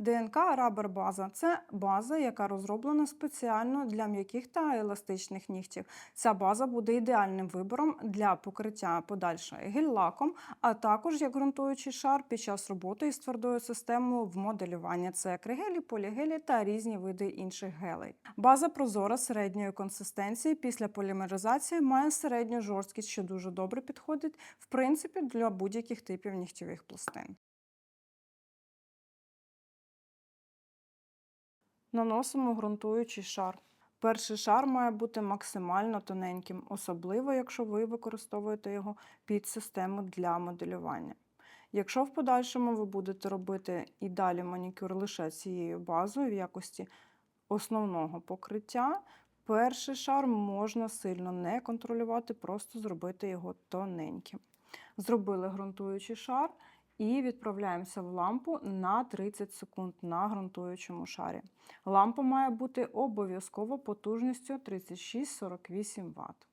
ДНК рабер база це база, яка розроблена спеціально для м'яких та еластичних нігтів. Ця база буде ідеальним вибором для покриття подальшою гель-лаком, а також як ґрунтуючий шар під час роботи із твердою системою в моделювання. Це акригелі, полігелі та різні види інших гелей. База прозора середньої консистенції після полімеризації має середню жорсткість, що дуже добре підходить в принципі для будь-яких типів нігтєвих пластин. Наносимо ґрунтуючий шар. Перший шар має бути максимально тоненьким, особливо якщо ви використовуєте його під систему для моделювання. Якщо в подальшому ви будете робити і далі манікюр лише цією базою в якості основного покриття, перший шар можна сильно не контролювати, просто зробити його тоненьким. Зробили ґрунтуючий шар і відправляємося в лампу на 30 секунд на ґрунтуючому шарі. Лампа має бути обов'язково потужністю 36-48 Вт.